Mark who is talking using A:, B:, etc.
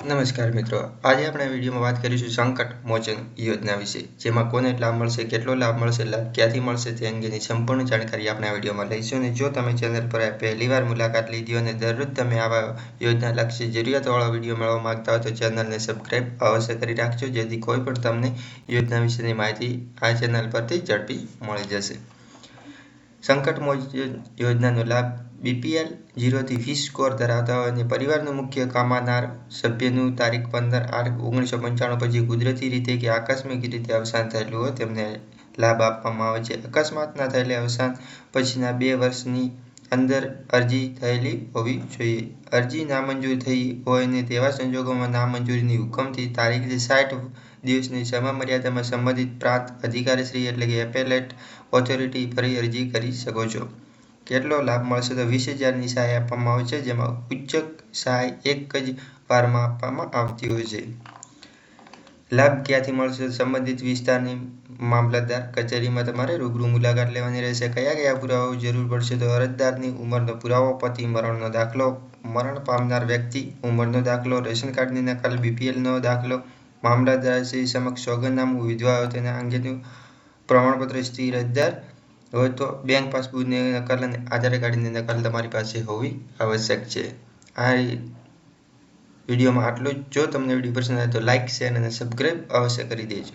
A: નમસ્કાર મિત્રો. આજે આપણે વિડીયોમાં વાત કરીશું સંકટ મોચન યોજના વિશે, જેમાં કોને લાભ મળશે, કેટલો લાભ મળશે, લાભ ક્યાંથી મળશે તે અંગેની સંપૂર્ણ જાણકારી આપણે આ વિડીયોમાં લઈશું. અને જો તમે ચેનલ પર પહેલીવાર મુલાકાત લીધી અને દરરોજ તમે આવા યોજના લક્ષી જરૂરિયાતવાળા વીડિયો મેળવવા માંગતા હો તો ચેનલને સબસ્ક્રાઈબ અવશ્ય કરી રાખજો, જેથી કોઈ પણ તમને યોજના વિશેની માહિતી આ ચેનલ પરથી ઝડપી મળી જશે. સંકટ મોચન યોજનાનો લાભ બીપીએલ જીરોથી વીસ સ્કોર ધરાવતા હોય અને પરિવારનું મુખ્ય કામાનાર સભ્યનું તારીખ પંદર આઠ ઓગણીસો પંચાણું પછી કુદરતી રીતે કે આકસ્મિક રીતે અવસાન થયેલું હોય તેમને લાભ આપવામાં આવે છે. અકસ્માતના થયેલા અવસાન પછીના બે વર્ષની અંદર અરજી થયેલી હોવી જોઈએ. અરજી નામંજૂર થઈ હોય ને તેવા સંજોગોમાં નામંજૂરીની હુકમથી તારીખથી સાઠ દિવસની સમયમર્યાદામાં સંબંધિત પ્રાંત અધિકારીશ્રી એટલે કે એપેલેટ ઓથોરિટી ફરી અરજી કરી શકો છો. કેટલો લાભ મળશે તો વીસ હજારની સહાય આપવામાં આવે છે જેમાં ઉચ્ચક સહાય એક જ વારમાં આપવામાં આવતી હોય છે. લાભ ક્યાંથી મળશે સંબંધિત વિસ્તારની મામલતદાર કચેરીમાં તમારે રૂબરૂ મુલાકાત લેવાની રહેશે. કયા કયા પુરાવાઓ જરૂર પડશે તો અરજદારની ઉંમરનો પુરાવો, પતિ મરણનો દાખલો, મરણ પામનાર વ્યક્તિ, ઉંમરનો દાખલો, રેશન કાર્ડની નકલ, બીપીએલનો દાખલો મામલતદારશ્રી સમક્ષ સોગંદનામું વિધવા તેના અંગેનું પ્રમાણપત્ર સ્ત્રી અરજદાર હોય તો બેંક પાસબુકની નકલ અને આધાર કાર્ડની નકલ તમારી પાસે હોવી આવશ્યક છે. આ વિડીયોમાં આટલું જ. જો તમને વીડિયો પસંદ આવે તો લાઇક શેર અને સબસ્ક્રાઈબ અવશ્ય કરી દેજો.